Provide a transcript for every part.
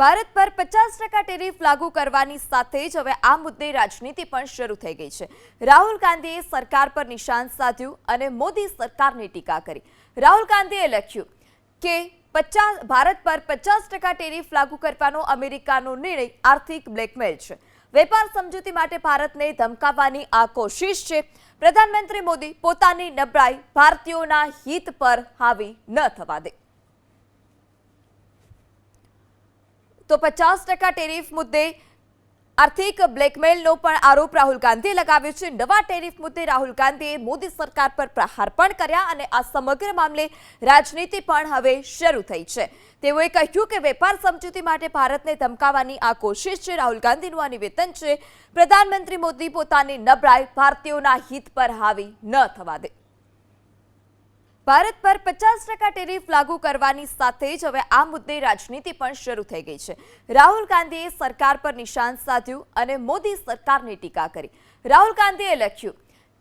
ભારત પર પચાસ ટકા ટેરિફ લાગુ કરવાની સાથે જ હવે આ મુદ્દે રાજનીતિ પણ શરૂ થઈ ગઈ છે. રાહુલ ગાંધીએ સરકાર પર નિશાન સાધ્યું અને મોદી સરકારની ટીકા કરી. રાહુલ ગાંધીએ લખ્યું કે પચાસ, ભારત પર પચાસ ટકા ટેરિફ લાગુ કરવાનો અમેરિકાનો નિર્ણય આર્થિક બ્લેકમેલ છે. વેપાર સમજૂતી માટે ભારતને ધમકાવવાની આ કોશિશ છે. પ્રધાનમંત્રી મોદી પોતાની નબળાઈ ભારતીયોના હિત પર હાવી ન થવા દે. તો પચાસ ટકા ટેરિફ મુદ્દે આર્થિક બ્લેકમેલનો પણ આરોપ રાહુલ ગાંધીએ લગાવ્યો છે. નવા ટેરિફ મુદ્દે રાહુલ ગાંધીએ મોદી સરકાર પર પ્રહાર પણ કર્યા અને આ સમગ્ર મામલે રાજનીતિ પણ હવે શરૂ થઈ છે. તેઓએ કહ્યું કે વેપાર સમજૂતી માટે ભારતને ધમકાવવાની આ કોશિશ છે. રાહુલ ગાંધીનું આ નિવેદન છે. પ્રધાનમંત્રી મોદી પોતાની નબળાઈ ભારતીયોના હિત પર હાવી ન થવા દે. ભારત પર પચાસ ટકા ટેરિફ લાગુ કરવાની સાથે જ હવે આ મુદ્દે રાજનીતિ પણ શરૂ થઈ ગઈ છે. રાહુલ ગાંધીએ સરકાર પર નિશાન સાધ્યું અને મોદી સરકારની ટીકા કરી. રાહુલ ગાંધીએ લખ્યું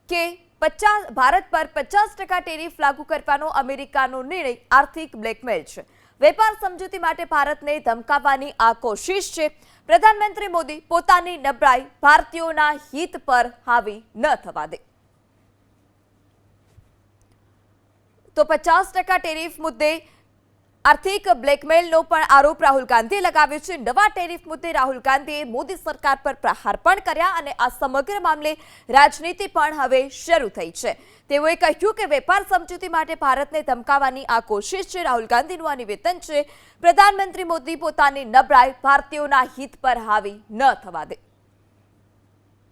કે પચાસ, ભારત પર પચાસ ટકા ટેરિફ લાગુ કરવાનો અમેરિકાનો નિર્ણય આર્થિક બ્લેકમેલ છે. વેપાર સમજૂતી માટે ભારતને ધમકાવવાની આ કોશિશ છે. પ્રધાનમંત્રી મોદી પોતાની નબળાઈ ભારતીયોના હિત પર હાવી ન થવા દે. તો પચાસ ટકા ટેરિફ મુદ્દે આર્થિક બ્લેકમેલનો પણ આરોપ રાહુલ ગાંધીએ લગાવ્યો છે. નવા ટેરિફ મુદ્દે રાહુલ ગાંધીએ મોદી સરકાર પર પ્રહાર પણ કર્યા અને આ સમગ્ર મામલે રાજનીતિ પણ હવે શરૂ થઈ છે. તેઓએ કહ્યું કે વેપાર સમજૂતી માટે ભારતને ધમકાવવાની આ કોશિશ છે. રાહુલ ગાંધીનું આ નિવેદન છે, પ્રધાનમંત્રી મોદી પોતાની નબળાઈ ભારતીયોના હિત પર હાવી ન થવા દે.